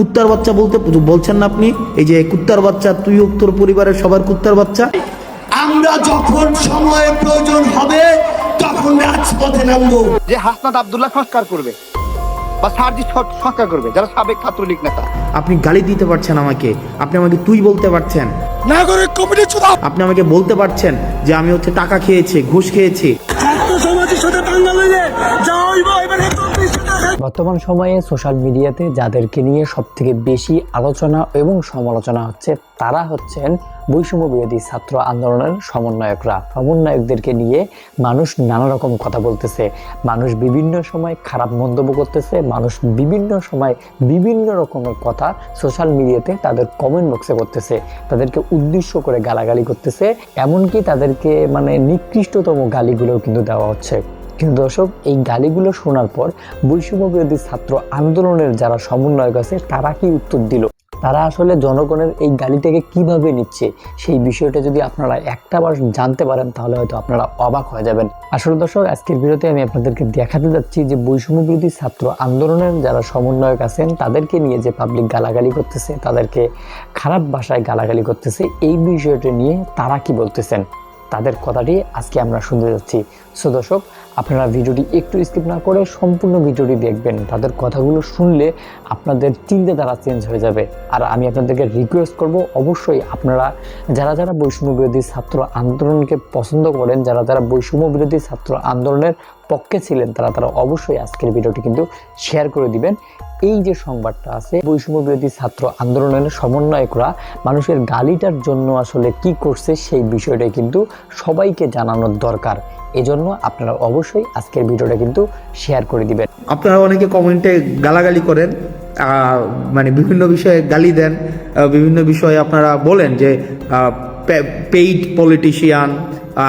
কুত্তার বাচ্চা বলতে বলছেন না আপনি? এই যে কুত্তার বাচ্চা তুই তোর পরিবারের সবার কুত্তার বাচ্চা। আমরা যখন সময়ের প্রয়োজন হবে তখন রাজপথে নামবো। যে হাসনাত আব্দুল্লাহ সংস্কার করবে বা সার্জি সংস্কার করবে যারা সাবেক ছাত্রলীগ নেতা। আপনি গালি দিতে পারছেন আমাকে আপনি আমাকে তুই বলতে পারছেন। নাগরিক কমিটি আপনি আমাকে বলতে পারছেন যে আমি হচ্ছে টাকা খেয়েছি ঘুষ খেয়েছি। ছাত্র সমাজের সাথে বর্তমান সময়ে সোশ্যাল মিডিয়াতে যাদেরকে নিয়ে সব থেকে বেশি আলোচনা এবং সমালোচনা হচ্ছে, তারা হচ্ছেন বৈষম্য বিরোধী ছাত্র আন্দোলনের সমন্বয়করা। সমন্বয়কদেরকে নিয়ে মানুষ নানা রকম কথা বলতেছে। মানুষ বিভিন্ন সময় খারাপ মন্তব্য করতেছে। মানুষ বিভিন্ন সময় বিভিন্ন রকমের কথা সোশ্যাল মিডিয়াতে তাদের কমেন্ট বক্সে করতেছে। তাদেরকে উদ্দেশ্য করে গালাগালি করতেছে। এমনকি তাদেরকে মানে নিকৃষ্টতম গালিগুলোও কিন্তু দেওয়া হচ্ছে। কিন্তু দর্শক, এই গালিগুলো শোনার পর বৈষম্য ছাত্র আন্দোলনের যারা সমন্বয়ক আছে, তারা কি উত্তর দিল? তারা আসলে জনগণের এই গালিটাকে কীভাবে নিচ্ছে? সেই বিষয়টা যদি আপনারা একটা বার জানতে পারেন, তাহলে হয়তো আপনারা অবাক হয়ে যাবেন। আসলে দর্শক, আজকের ভিডিওতে আমি আপনাদেরকে দেখাতে যাচ্ছি যে বৈষম্য বিরোধী ছাত্র আন্দোলনের যারা সমন্বয়ক আছেন, তাদেরকে নিয়ে যে পাবলিক গালাগালি করতেছে, তাদেরকে খারাপ ভাষায় গালাগালি করতেছে, এই বিষয়টা নিয়ে তারা কি বলতেছেন? তাদের কথাটি আজকে আমরা শুনতে যাচ্ছি। সো দর্শক, আপনারা ভিডিওটি একটু স্কিপ না করে সম্পূর্ণ ভিডিওটি দেখবেন। তাদের কথাগুলো শুনলে আপনাদের চিন্তাধারা চেঞ্জ হয়ে যাবে। আর আমি আপনাদেরকে রিকোয়েস্ট করব, অবশ্যই আপনারা যারা যারা বৈষম্য বিরোধী ছাত্র আন্দোলনকে পছন্দ করেন, যারা যারা বৈষম্য বিরোধী ছাত্র আন্দোলনের পক্ষে ছিলেন তারা তারা অবশ্যই আজকের ভিডিওটি কিন্তু শেয়ার করে দিবেন। এই যে সংবাদটা আছে, বৈষম্য বিরোধী ছাত্র আন্দোলনের সমন্বয়করা মানুষের গালিটার জন্য আসলে কি করছে সেই বিষয়টা কিন্তু সবাইকে জানানোর দরকার। এজন্য আপনারা অবশ্যই আজকের ভিডিওটা কিন্তু শেয়ার করে দিবেন। আপনারা অনেকে কমেন্টে গালাগালি করেন মানে বিভিন্ন বিষয়ে গালি দেন বিভিন্ন বিষয়ে আপনারা বলেন যে পেইড পলিটিশিয়ান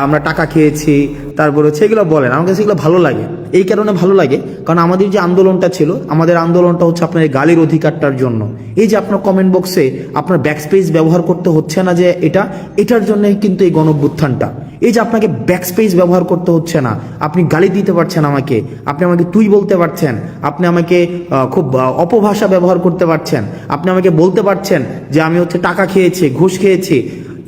আমরা টাকা খেয়েছি, তারপর হচ্ছে এগুলো বলেন, আমার কাছে এগুলো ভালো লাগে। এই কারণে ভালো লাগে, কারণ আমাদের যে আন্দোলনটা ছিল, আমাদের আন্দোলনটা হচ্ছে আপনার এই গালির অধিকারটার জন্য। এই যে আপনার কমেন্ট বক্সে আপনার ব্যাকস্পেস ব্যবহার করতে হচ্ছে না যে এটা, এটার জন্যই কিন্তু এই গণভ্যুত্থানটা এই যে আপনাকে ব্যাকস্পেস ব্যবহার করতে হচ্ছে না, আপনি গালি দিতে পারছেন আমাকে, আপনি আমাকে তুই বলতে পারছেন, আপনি আমাকে খুব অপভাষা ব্যবহার করতে পারছেন, আপনি আমাকে বলতে পারছেন যে আমি হচ্ছে টাকা খেয়েছি, ঘুষ খেয়েছি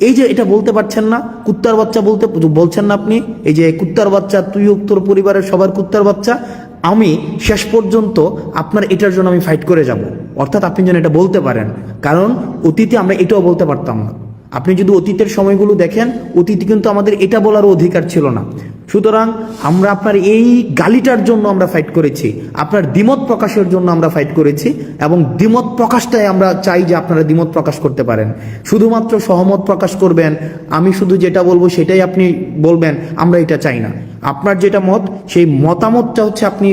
এই যে এটা বলতে পারছেন না, কুত্তার বাচ্চা বলতে বলছেন না আপনি, এই যে কুত্তার বাচ্চা, তুই তোর পরিবারের সবার কুত্তার বাচ্চা, আমি শেষ পর্যন্ত আপনার এটার জন্য আমি ফাইট করে যাব। অর্থাৎ আপনি যেন এটা বলতে পারেন। কারণ অতীতে আমরা এটাও বলতে পারতাম না। আপনি যদি অতীতের সময়গুলো দেখেন, অতীতে কিন্তু আমাদের এটা বলারও অধিকার ছিল না। সুতরাং আমরা আপনার এই গালিটার জন্য আমরা ফাইট করেছি, আপনার দ্বিমত প্রকাশের জন্য আমরা ফাইট করেছি এবং দ্বিমত প্রকাশটাই আমরা চাই যে আপনারা দ্বিমত প্রকাশ করতে পারেন। শুধুমাত্র সহমত প্রকাশ করবেন, আমি শুধু যেটা বলব সেটাই আপনি বলবেন, আমরা এটা চাই না। আপনার যেটা মত, সেই মতামতটা হচ্ছে আপনি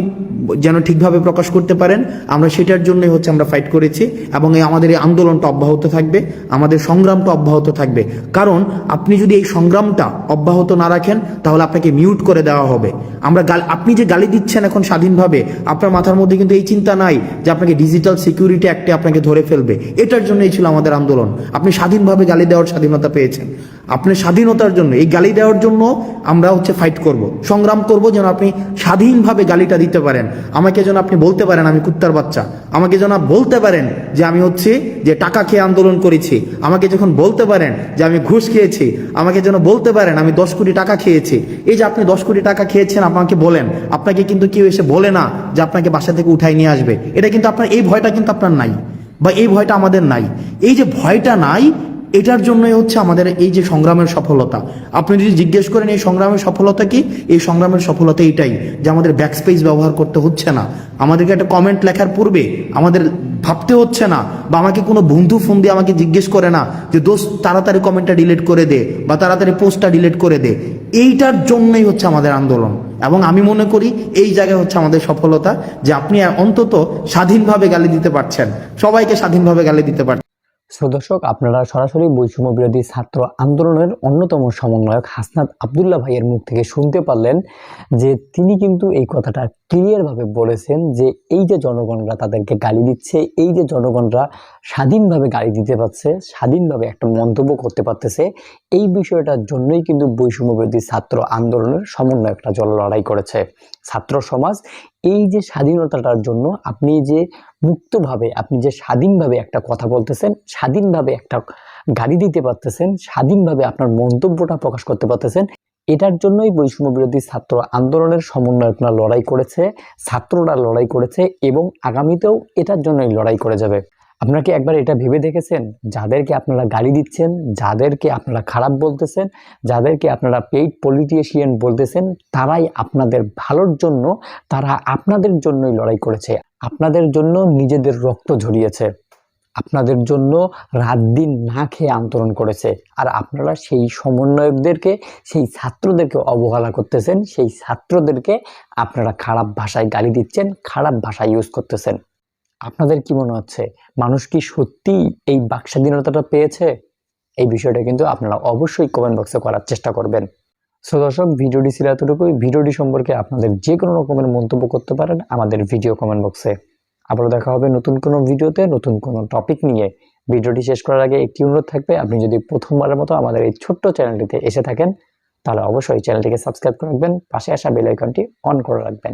যেন ঠিকভাবে প্রকাশ করতে পারেন, আমরা সেটার জন্যই হচ্ছে আমরা ফাইট করেছি এবং এই আমাদের এই আন্দোলনটা অব্যাহত থাকবে, আমাদের সংগ্রামটা অব্যাহত থাকবে। কারণ আপনি যদি এই সংগ্রামটা অব্যাহত না রাখেন, তাহলে আপনাকে মিউট করে দেওয়া হবে। আমরা আপনি যে গালি দিচ্ছেন এখন স্বাধীনভাবে, আপনার মাথার মধ্যে কিন্তু এই চিন্তা নাই যে আপনাকে ডিজিটাল সিকিউরিটি অ্যাক্টে আপনাকে ধরে ফেলবে। এটার জন্যই ছিল আমাদের আন্দোলন। আপনি স্বাধীনভাবে গালি দেওয়ার স্বাধীনতা পেয়েছেন। আপনি স্বাধীনতার জন্য, এই গালি দেওয়ার জন্য আমরা হচ্ছে ফাইট করব। সংগ্রাম করব যেন আপনি স্বাধীনভাবে গালিটা দিতে পারেন। আমাকে যেন আপনি বলতে পারেন আমি কুত্তার বাচ্চা। আমাকে যেন বলতে পারেন যে আমি হচ্ছে যে টাকা খেয়ে আন্দোলন করেছি। আমাকে যখন বলতে পারেন যে আমি ঘুষ খেয়েছি, আমাকে যেন বলতে পারেন আমি দশ কোটি টাকা খেয়েছি। এই যে আপনি দশ কোটি টাকা খেয়েছেন, আপনাকে বলেন। আপনাকে কিন্তু কেউ এসে বলে না যে আপনাকে বাসা থেকে উঠাই নিয়ে আসবে। এটা কিন্তু আপনার, এই ভয়টা কিন্তু আপনার নাই বা এই ভয়টা আমাদের নাই। এই যে ভয়টা নাই এটার জন্যই হচ্ছে আমাদের এই যে সংগ্রামের সফলতা। আপনি যদি জিজ্ঞেস করেন, এই সংগ্রামের সফলতা কি? এই সংগ্রামের সফলতা এটাই যে আমাদের ব্যাকস্পেস ব্যবহার করতে হচ্ছে না। আমাদেরকে একটা কমেন্ট লেখার পূর্বে আমাদের ভাবতে হচ্ছে না বা আমাকে কোনো বন্ধু ফোন দিয়ে আমাকে জিজ্ঞেস করে না যে, দোস্ত, তাড়াতাড়ি কমেন্টটা ডিলিট করে দে বা তাড়াতাড়ি পোস্টটা ডিলিট করে দে। এইটার জন্যই হচ্ছে আমাদের আন্দোলন। এবং আমি মনে করি এই জায়গায় হচ্ছে আমাদের সফলতা যে আপনি অন্তত স্বাধীনভাবে গালি দিতে পারছেন। সবাইকে স্বাধীনভাবে গালি দিতে পারছেন। দর্শক, আপনারা সরাসরি বৈষম্য বিরোধী ছাত্র আন্দোলনের অন্যতম সমন্বয়ক হাসনাত আবদুল্লাহ ভাইয়ের মুখ থেকে শুনতে পারলেন যে তিনি কিন্তু এই কথাটা ক্লিয়ারভাবে বলেছেন যে এই যে জনগণরা তাদেরকে গালি দিচ্ছে, এই যে জনগণরা স্বাধীনভাবে গালি দিতে পারছে, স্বাধীনভাবে একটা মন্তব্য করতে পারতেছে, এই বিষয়টার জন্যই কিন্তু বৈষম্য বিরোধী ছাত্র আন্দোলনের সমন্বয়করা জল লড়াই করেছে। ছাত্র সমাজ, এই যে স্বাধীনতাটার জন্য আপনি যে মুক্তভাবে, আপনি যে স্বাধীনভাবে একটা কথা বলতেছেন, স্বাধীনভাবে একটা গাড়ি দিতে পারতেছেন, স্বাধীনভাবে আপনার মন্তব্যটা প্রকাশ করতে পারতেছেন এটার জন্যই বৈষম্য বিরোধী ছাত্র আন্দোলনের সমন্বয়করা লড়াই করেছে, ছাত্ররা লড়াই করেছে এবং আগামীতেও এটার জন্যই লড়াই করে যাবে। আপনারা কি একবার এটা ভেবে দেখেছেন? যাদেরকে আপনারা গালি দিচ্ছেন, যাদেরকে আপনারা খারাপ বলতেছেন, যাদেরকে আপনারা পেইড পলিটিশিয়ান বলতেছেন, তারাই আপনাদের ভালোর জন্য, তারা আপনাদের জন্যই লড়াই করেছে। আপনাদের জন্য নিজেদের রক্ত ঝরিয়েছে। আপনাদের জন্য রাত দিন না খেয়ে আন্দোলন করেছে। আর আপনারা সেই সমন্বয়কদেরকে, সেই ছাত্রদেরকে অবহেলা করতেছেন, সেই ছাত্রদেরকে আপনারা খারাপ ভাষায় গালি দিচ্ছেন, খারাপ ভাষা ইউজ করতেছেন। আপনাদের কি মনে হচ্ছে? মানুষ কি সত্যি এই বাক স্বাধীনতাটা পেয়েছে? এই বিষয়টা কিন্তু আপনারা অবশ্যই কমেন্ট বক্সে করার চেষ্টা করবেন। সো দর্শক, ভিডিওটি ছিল এতটুকুই। ভিডিওটি সম্পর্কে আপনাদের যে কোনো রকমের মন্তব্য করতে পারেন আমাদের ভিডিও কমেন্ট বক্সে আবারও দেখা হবে নতুন কোনো ভিডিওতে, নতুন কোনো টপিক নিয়ে। ভিডিওটি শেষ করার আগে একটি অনুরোধ থাকবে, আপনি যদি প্রথমবারের মতো আমাদের এই ছোট্ট চ্যানেলটিতে এসে থাকেন, তাহলে অবশ্যই চ্যানেলটিকে সাবস্ক্রাইব করে রাখবেন, পাশে আসা বেল আইকনটি অন করে রাখবেন।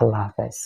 আল্লাহ হাফেজ।